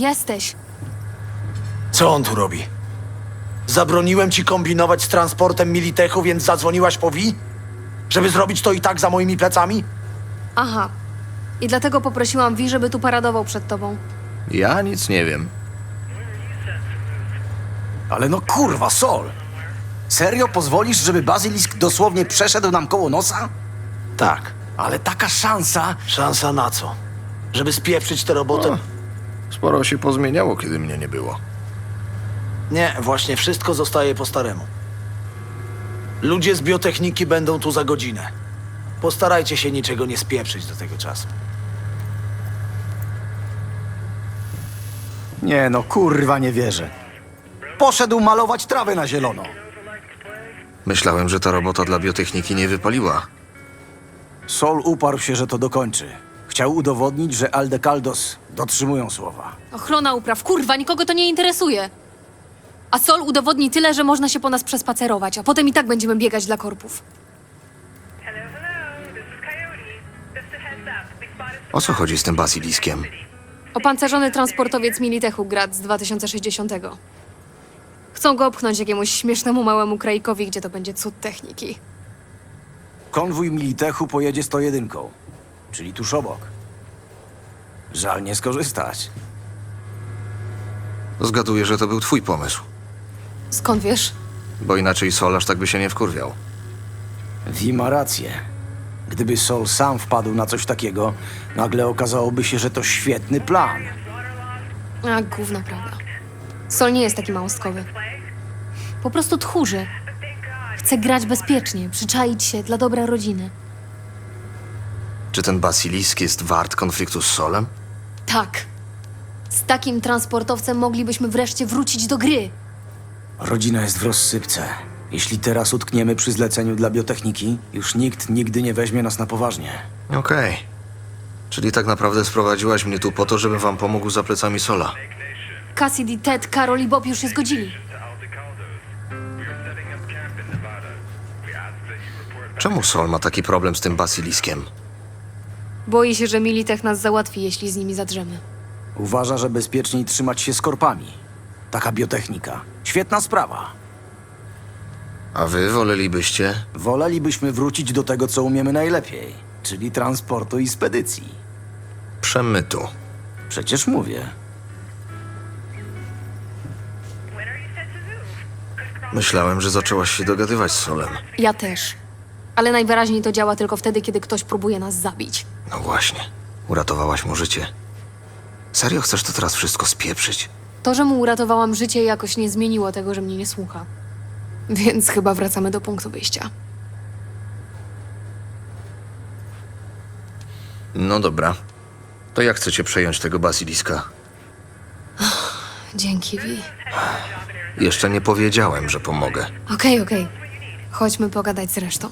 jesteś? Co on tu robi? Zabroniłem ci kombinować z transportem Militechu, więc zadzwoniłaś po Wi? Żeby zrobić to i tak za moimi plecami? Aha. I dlatego poprosiłam Wi, żeby tu paradował przed tobą. Ja nic nie wiem. Ale no kurwa, Sol! Serio pozwolisz, żeby bazylisk dosłownie przeszedł nam koło nosa? Tak. Ale taka szansa... Szansa na co? Żeby spieprzyć tę robotę? Sporo się pozmieniało, kiedy mnie nie było. Nie, właśnie wszystko zostaje po staremu. Ludzie z biotechniki będą tu za godzinę. Postarajcie się niczego nie spieprzyć do tego czasu. Nie no, kurwa, nie wierzę. Poszedł malować trawę na zielono. Myślałem, że ta robota dla biotechniki nie wypaliła. Sol uparł się, że to dokończy. Chciał udowodnić, że Aldecaldos dotrzymują słowa. Ochrona upraw, kurwa, nikogo to nie interesuje. A Sol udowodni tyle, że można się po nas przespacerować, a potem i tak będziemy biegać dla korpów. Hello, hello. This is Coyote. Just a heads up. We spotted O co chodzi z tym basiliskiem? Opancerzony transportowiec Militechu Grad z 2060. Chcą go opchnąć jakiemuś śmiesznemu małemu kraikowi, gdzie to będzie cud techniki. Konwój Militechu pojedzie 101, czyli tuż obok. Żal nie skorzystać. Zgaduję, że to był twój pomysł, Skąd wiesz? bo inaczej Solarz tak by się nie wkurwiał. Wi ma rację. Gdyby Sol sam wpadł na coś takiego, nagle okazałoby się, że to świetny plan. A, gówno prawda. Sol nie jest taki małostkowy. Po prostu tchórzy. Chce grać bezpiecznie, przyczaić się dla dobra rodziny. Czy ten basilisk jest wart konfliktu z Solem? Tak. Z takim transportowcem moglibyśmy wreszcie wrócić do gry. Rodzina jest w rozsypce. Jeśli teraz utkniemy przy zleceniu dla biotechniki, już nikt nigdy nie weźmie nas na poważnie. Okej. Czyli tak naprawdę sprowadziłaś mnie tu po to, żebym wam pomógł za plecami Sola. Cassidy, Ted, Karol i Bob już się zgodzili. Czemu Sol ma taki problem z tym basiliskiem? Boi się, że Militech nas załatwi, jeśli z nimi zadrzemy. Uważa, że bezpieczniej trzymać się z korpami. Taka biotechnika. Świetna sprawa. A wy wolelibyście? Wolelibyśmy wrócić do tego, co umiemy najlepiej, czyli transportu i spedycji. Przemytu. Przecież mówię. Myślałem, że zaczęłaś się dogadywać z Solem. Ja też. Ale najwyraźniej to działa tylko wtedy, kiedy ktoś próbuje nas zabić. No właśnie. Uratowałaś mu życie. Serio chcesz to teraz wszystko spieprzyć? To, że mu uratowałam życie, jakoś nie zmieniło tego, że mnie nie słucha. Więc chyba wracamy do punktu wyjścia. No dobra. To jak chcecie przejąć tego basiliska? Dzięki, Vi. Jeszcze nie powiedziałem, że pomogę. Okej, okej. Chodźmy pogadać z resztą.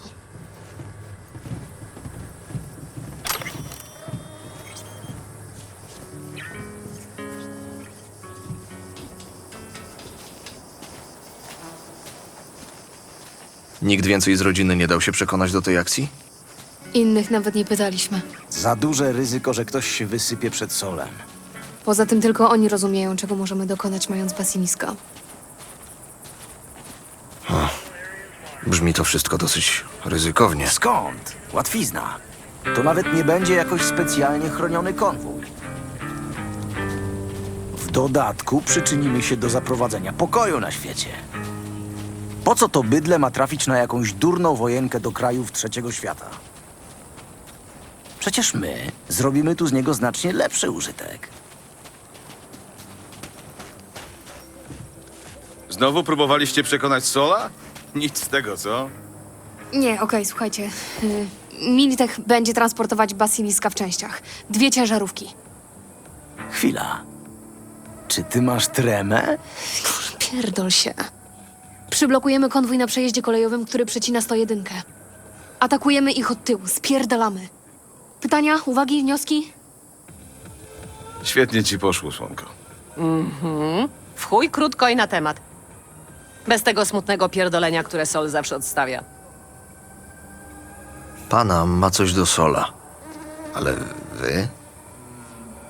Nikt więcej z rodziny nie dał się przekonać do tej akcji? Innych nawet nie pytaliśmy. Za duże ryzyko, że ktoś się wysypie przed solem. Poza tym tylko oni rozumieją, czego możemy dokonać, mając basiliska. Brzmi to wszystko dosyć ryzykownie. Skąd? Łatwizna. To nawet nie będzie jakoś specjalnie chroniony konwój. W dodatku przyczynimy się do zaprowadzenia pokoju na świecie. Po co to bydle ma trafić na jakąś durną wojenkę do krajów trzeciego świata? Przecież my zrobimy tu z niego znacznie lepszy użytek. Znowu próbowaliście przekonać Sola? Nic z tego, co? Nie, okej, słuchajcie. Y, Militech będzie transportować basiliska w częściach. Dwie ciężarówki. Chwila. Czy ty masz tremę? Pierdol się. Przyblokujemy konwój na przejeździe kolejowym, który przecina 101. Atakujemy ich od tyłu, spierdalamy. Pytania, uwagi, wnioski? Świetnie ci poszło, słonko. W chuj krótko i na temat. Bez tego smutnego pierdolenia, które Sol zawsze odstawia. Pana ma coś do Sola. Ale wy?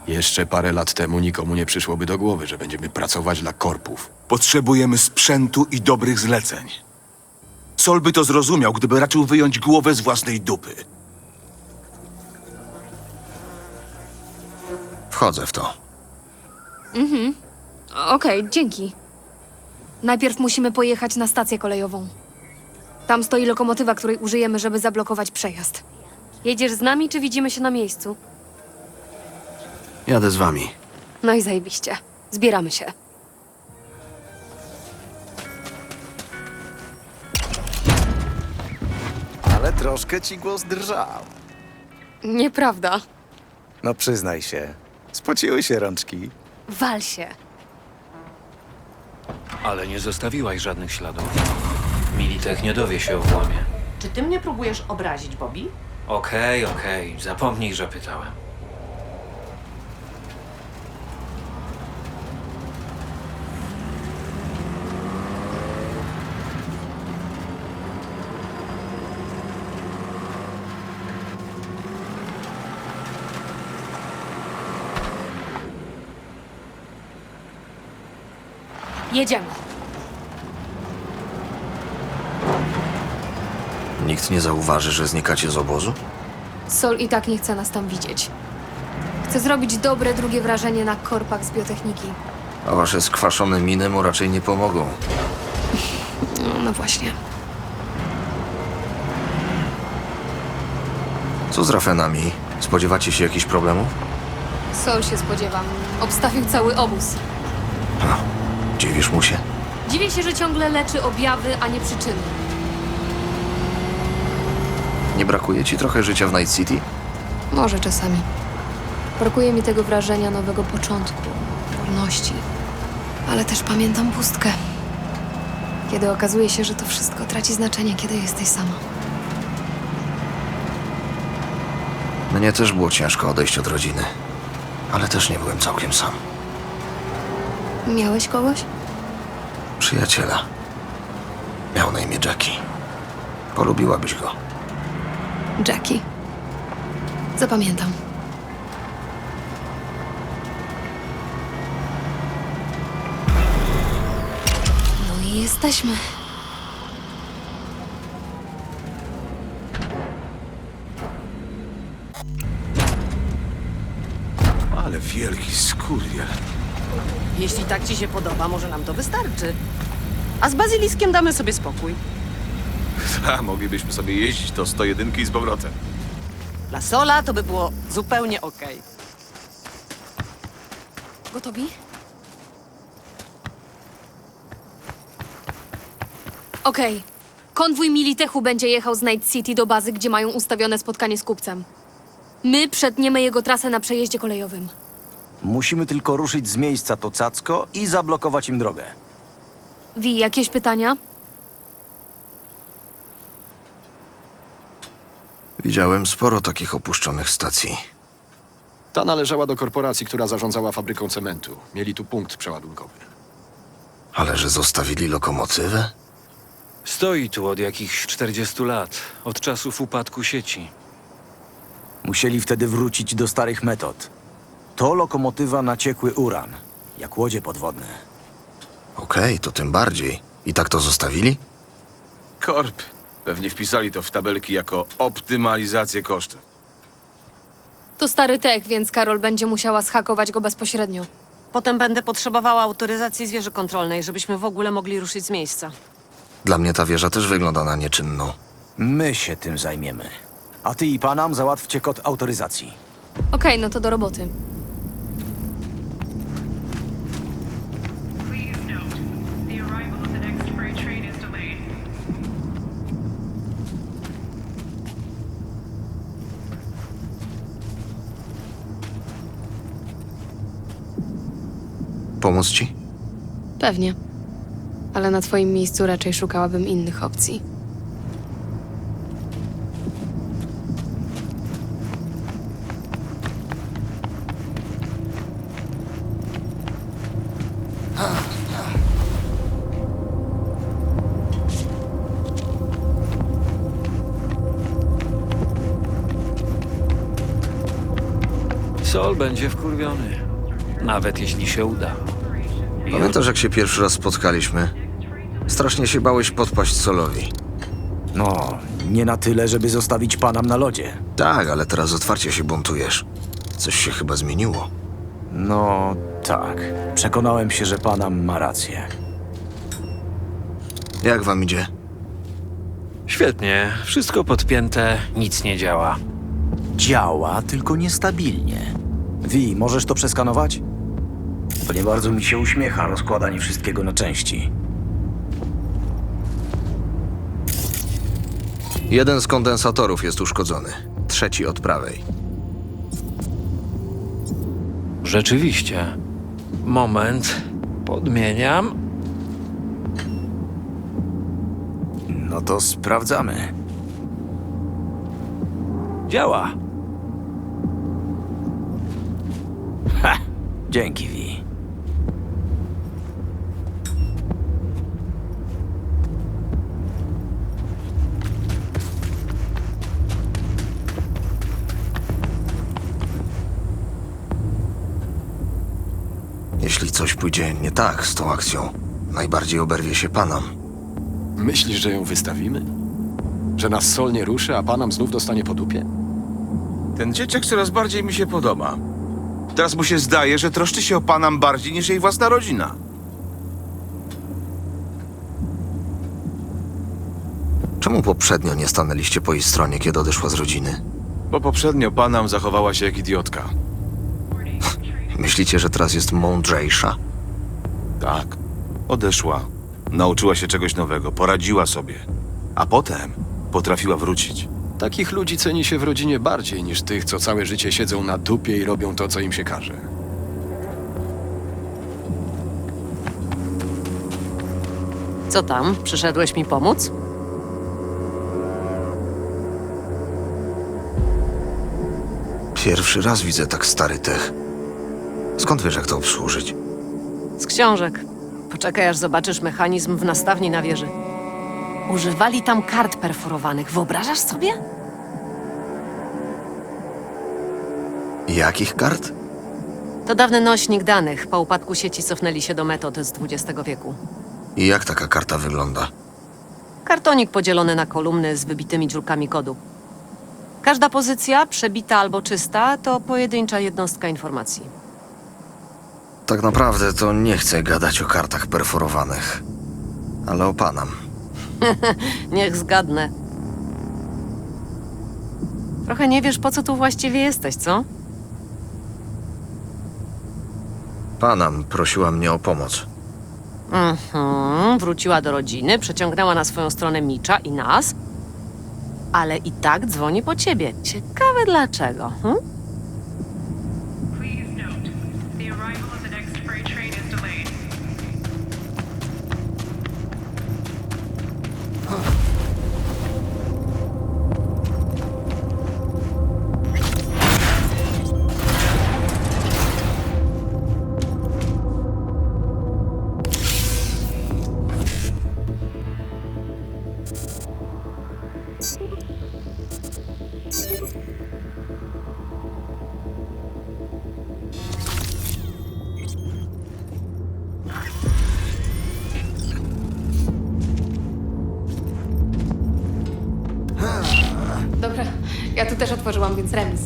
Jeszcze parę lat temu nikomu nie przyszłoby do głowy, że będziemy pracować dla korpów. Potrzebujemy sprzętu i dobrych zleceń. Sol by to zrozumiał, gdyby raczył wyjąć głowę z własnej dupy. Wchodzę w to. Okej, dzięki. Najpierw musimy pojechać na stację kolejową. Tam stoi lokomotywa, której użyjemy, żeby zablokować przejazd. Jedziesz z nami, czy widzimy się na miejscu? Jadę z wami. No i zajebiście. Zbieramy się. Troszkę ci głos drżał. Nieprawda. No przyznaj się, spociły się rączki. Wal się. Ale nie zostawiłaś żadnych śladów. Militech nie dowie się o włamie. Czy ty mnie próbujesz obrazić, Bobby? Okej, okej, zapomnij, że pytałem. Jedziemy. Nikt nie zauważy, że znikacie z obozu? Sol i tak nie chce nas tam widzieć. Chce zrobić dobre drugie wrażenie na korpach z biotechniki. A wasze skwaszone miny mu raczej nie pomogą. No, no właśnie. Co z rafenami? Spodziewacie się jakichś problemów? Sol się spodziewam. Obstawił cały obóz. Dziwisz mu się? Dziwię się, że ciągle leczy objawy, a nie przyczyny. Nie brakuje ci trochę życia w Night City? Może czasami. Brakuje mi tego wrażenia nowego początku, wolności. Ale też pamiętam pustkę. Kiedy okazuje się, że to wszystko traci znaczenie, kiedy jesteś sama. Mnie też było ciężko odejść od rodziny. Ale też nie byłem całkiem sam. Miałeś kogoś? Przyjaciela. Miał na imię Jackie. Polubiłabyś go. Jackie. Zapamiętam. No i jesteśmy. Ale wielki skurwiel. Jeśli tak ci się podoba, może nam to wystarczy. A z bazyliskiem damy sobie spokój. A moglibyśmy sobie jeździć do 101 i z powrotem. Dla Sola to by było zupełnie okej. Gotowi? Okej. Konwój Militechu będzie jechał z Night City do bazy, gdzie mają ustawione spotkanie z kupcem. My przetniemy jego trasę na przejeździe kolejowym. Musimy tylko ruszyć z miejsca to cacko i zablokować im drogę. Wi, jakieś pytania? Widziałem sporo takich opuszczonych stacji. Ta należała do korporacji, która zarządzała fabryką cementu. Mieli tu punkt przeładunkowy. Ale że zostawili lokomotywę? Stoi tu od jakichś 40 lat, od czasów upadku sieci. Musieli wtedy wrócić do starych metod. To lokomotywa na ciekły uran, jak łodzie podwodne. Okej, to tym bardziej. I tak to zostawili? Korp. Pewnie wpisali to w tabelki jako optymalizację kosztów. To stary tech, więc Karol będzie musiała schakować go bezpośrednio. Potem będę potrzebowała autoryzacji z wieży kontrolnej, żebyśmy w ogóle mogli ruszyć z miejsca. Dla mnie ta wieża też wygląda na nieczynną. My się tym zajmiemy. A ty i panam załatwcie kod autoryzacji. Okej, no to do roboty. pomóc ci? Pewnie. Ale na twoim miejscu raczej szukałabym innych opcji. Sol będzie wkurwiony. Nawet jeśli się uda. Pamiętasz, jak się pierwszy raz spotkaliśmy? Strasznie się bałeś podpaść Solowi. No, nie na tyle, żeby zostawić Panam na lodzie. Tak, ale teraz otwarcie się buntujesz. Coś się chyba zmieniło. No, tak. Przekonałem się, że Panam ma rację. Jak wam idzie? Świetnie. Wszystko podpięte, nic nie działa. Działa, tylko niestabilnie. Wi, możesz to przeskanować? To nie bardzo mi się uśmiecha rozkładanie wszystkiego na części. Jeden z kondensatorów jest uszkodzony. Trzeci od prawej. Rzeczywiście. Moment. Podmieniam. No to sprawdzamy. Działa. Ha! Dzięki, Wi. Coś pójdzie nie tak z tą akcją, najbardziej oberwie się Panam. Myślisz, że ją wystawimy? Że nas Sol nie ruszy, a Panam znów dostanie po dupie? Ten dzieciak coraz bardziej mi się podoba. Teraz mu się zdaje, że troszczy się o Panam bardziej niż jej własna rodzina. Czemu poprzednio nie stanęliście po jej stronie, kiedy odeszła z rodziny? Bo poprzednio Panam zachowała się jak idiotka. Myślicie, że teraz jest mądrzejsza? Tak. Odeszła. Nauczyła się czegoś nowego, poradziła sobie. A potem potrafiła wrócić. Takich ludzi ceni się w rodzinie bardziej niż tych, co całe życie siedzą na dupie i robią to, co im się każe. Co tam? Przyszedłeś mi pomóc? Pierwszy raz widzę tak stary tech. Skąd wiesz, jak to obsłużyć? Z książek. Poczekaj, aż zobaczysz mechanizm w nastawni na wieży. Używali tam kart perforowanych. Wyobrażasz sobie? Jakich kart? To dawny nośnik danych. Po upadku sieci cofnęli się do metod z XX wieku. I jak taka karta wygląda? Kartonik podzielony na kolumny z wybitymi dziurkami kodu. Każda pozycja, przebita albo czysta, to pojedyncza jednostka informacji. Tak naprawdę to nie chcę gadać o kartach perforowanych. Ale o Panam. Niech zgadnę. Trochę nie wiesz, po co tu właściwie jesteś, co? Panam prosiła mnie o pomoc. Mhm, wróciła do rodziny, przeciągnęła na swoją stronę Micza i nas, ale i tak dzwoni po ciebie. Ciekawe dlaczego. Hm? Dobra, ja tu też otworzyłam, więc remis.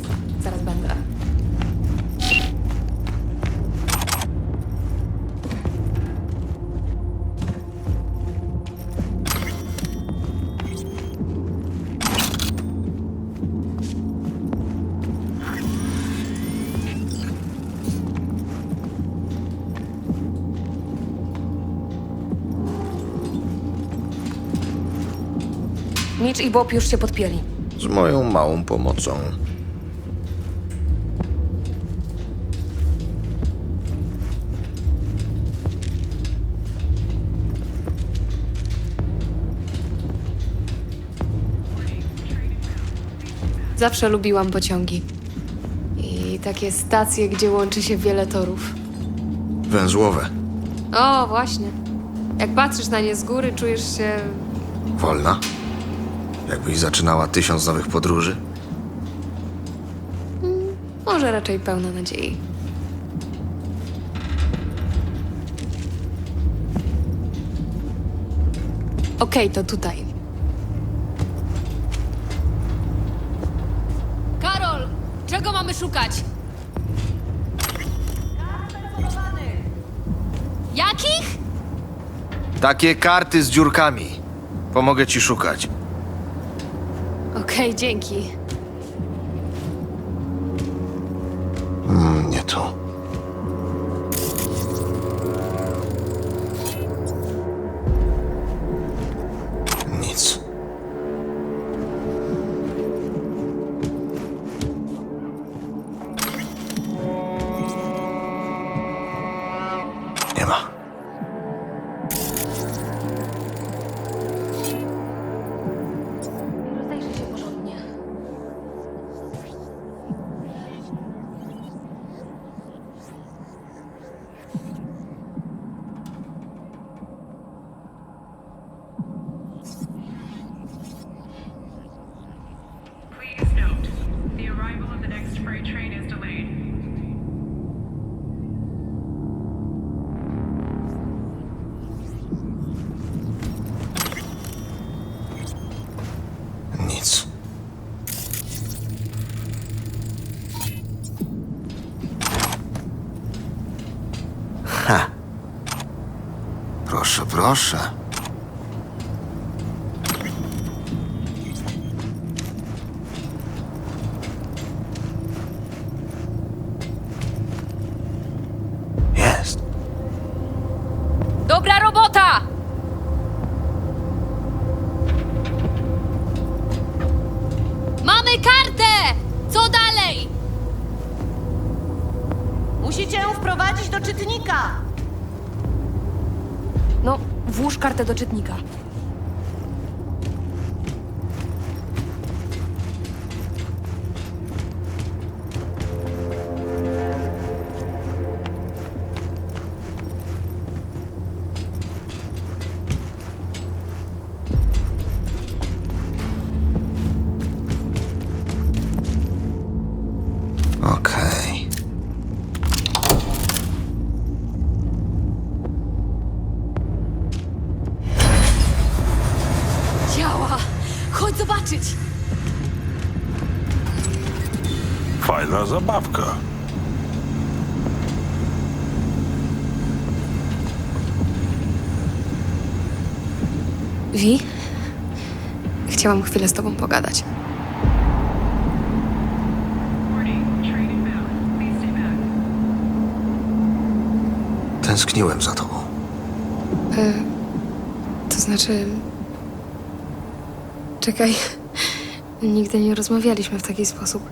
Mitch i Bob już się podpięli. Z moją małą pomocą. Zawsze lubiłam pociągi. I takie stacje, gdzie łączy się wiele torów. Węzłowe. O, właśnie. Jak patrzysz na nie z góry, czujesz się. Wolna? Jakbyś zaczynała tysiąc nowych podróży? Może raczej pełna nadziei. Okej, to tutaj. Karol! Czego mamy szukać? Jakich? Takie karty z dziurkami. Pomogę ci szukać. Okej, dzięki. Proszę. Jest. Dobra robota! Mamy kartę! Co dalej? Musicie ją wprowadzić do czytnika. Włóż kartę do czytnika. Zobaczyć! Fajna zabawka. Wi? Chciałam chwilę z tobą pogadać. Tęskniłem za tobą. To znaczy... Czekaj. Nigdy nie rozmawialiśmy w taki sposób.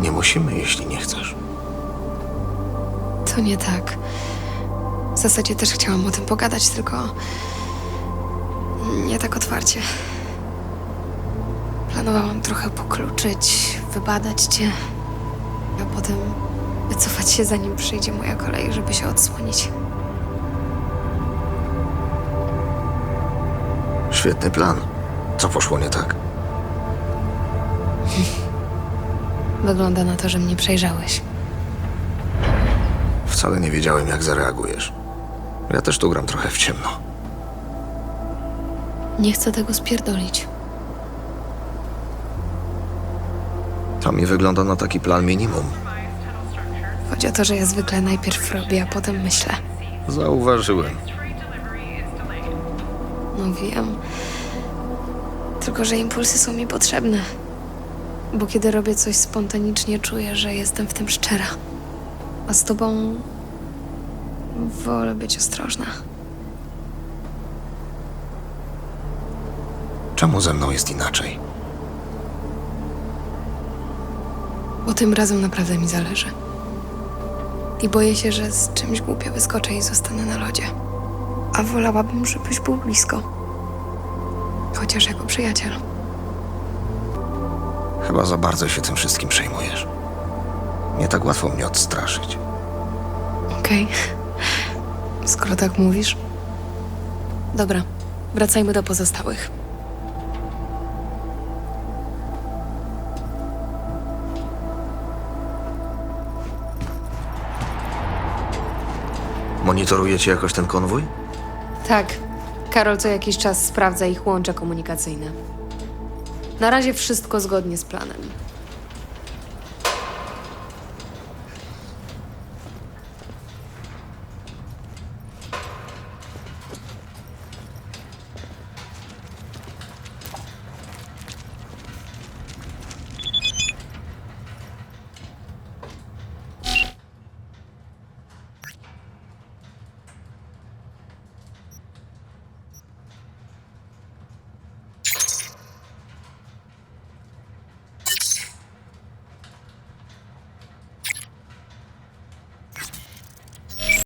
Nie musimy, jeśli nie chcesz. To nie tak. W zasadzie też chciałam o tym pogadać, tylko nie tak otwarcie. Planowałam trochę pokluczyć, wybadać cię, a potem wycofać się, zanim przyjdzie moja kolej, żeby się odsłonić. Świetny plan. Co poszło nie tak? Wygląda na to, że mnie przejrzałeś. Wcale nie wiedziałem, jak zareagujesz. Ja też tu gram trochę w ciemno. Nie chcę tego spierdolić. To mi wygląda na taki plan minimum. Chodzi o to, że ja zwykle najpierw robię, a potem myślę. Zauważyłem. No wiem. Tylko, że impulsy są mi potrzebne. Bo kiedy robię coś spontanicznie, czuję, że jestem w tym szczera. A z tobą wolę być ostrożna. Czemu ze mną jest inaczej? Bo tym razem naprawdę mi zależy. I boję się, że z czymś głupio wyskoczę i zostanę na lodzie. A wolałabym, żebyś był blisko chociaż jako przyjaciel. Chyba za bardzo się tym wszystkim przejmujesz. Nie tak łatwo mnie odstraszyć. Okej, skoro tak mówisz. Dobra, wracajmy do pozostałych. Monitorujecie jakoś ten konwój? Tak, Karol co jakiś czas sprawdza ich łącza komunikacyjne. Na razie wszystko zgodnie z planem.